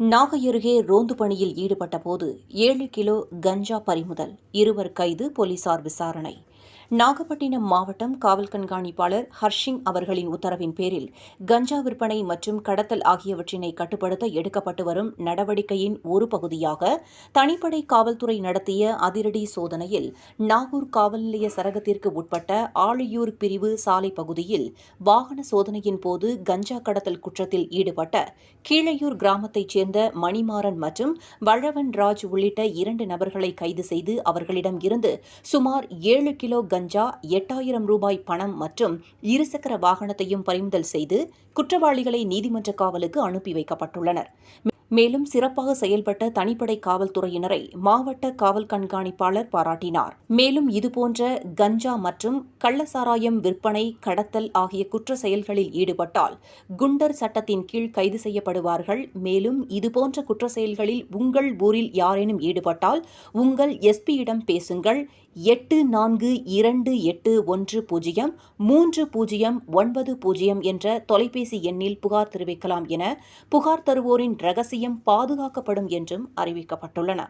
நாகை அருகே ரோந்து பணியில் ஈடுபட்டபோது ஏழு கிலோ கஞ்சா பறிமுதல் இருவர் கைது போலீசார் விசாரணை. நாகப்பட்டினம் மாவட்டம் காவல் கண்காணிப்பாளர் ஹர்ஷிங் அவர்களின் உத்தரவின் பேரில் கஞ்சா விற்பனை மற்றும் கடத்தல் ஆகியவற்றினை கட்டுப்படுத்த எடுக்கப்பட்டு வரும் நடவடிக்கையின் ஒரு பகுதியாக தனிப்படை காவல்துறை நடத்திய அதிரடி சோதனையில் நாகூர் காவல் நிலைய சரகத்திற்கு உட்பட்ட ஆழியூர் பிரிவு சாலை பகுதியில் வாகன சோதனையின் போது கஞ்சா கடத்தல் குற்றத்தில் ஈடுபட்ட கீழையூர் கிராமத்தைச் சேர்ந்த மணிமாறன் மற்றும் வழவன் ராஜ் உள்ளிட்ட இரண்டு நபர்களை கைது செய்து அவர்களிடம் இருந்து சுமார் ஏழு கிலோ கஞ்சா எட்டாயிரம் ரூபாய் பணம் மற்றும் இருசக்கர வாகனத்தையும் பறிமுதல் செய்து குற்றவாளிகளை நீதிமன்ற காவலுக்கு அனுப்பி வைக்கப்பட்டுள்ளனர். மேலும் சிறப்பாக செயல்பட்ட தனிப்படை காவல்துறையினரை மாவட்ட காவல் கண்காணிப்பாளர் பாராட்டினார். மேலும் இதுபோன்ற கஞ்சா மற்றும் கள்ளசாராயம் விற்பனை கடத்தல் ஆகிய குற்ற செயல்களில் ஈடுபட்டால் குண்டர் சட்டத்தின் கீழ் கைது செய்யப்படுவார்கள். மேலும் இதுபோன்ற குற்ற செயல்களில் உங்கள் ஊரில் யாரேனும் ஈடுபட்டால் உங்கள் எஸ்பியிடம் பேசுங்கள். எட்டு நான்கு இரண்டு எட்டு ஒன்று பூஜ்ஜியம் மூன்று பூஜ்ஜியம் ஒன்பது பூஜ்ஜியம் என்ற தொலைபேசி எண்ணில் புகார் தெரிவிக்கலாம் என புகார் தருவோரின் ரகசிய ரகசியம் பாதுகாக்கப்படும் என்றும் அறிவிக்கப்பட்டுள்ளன.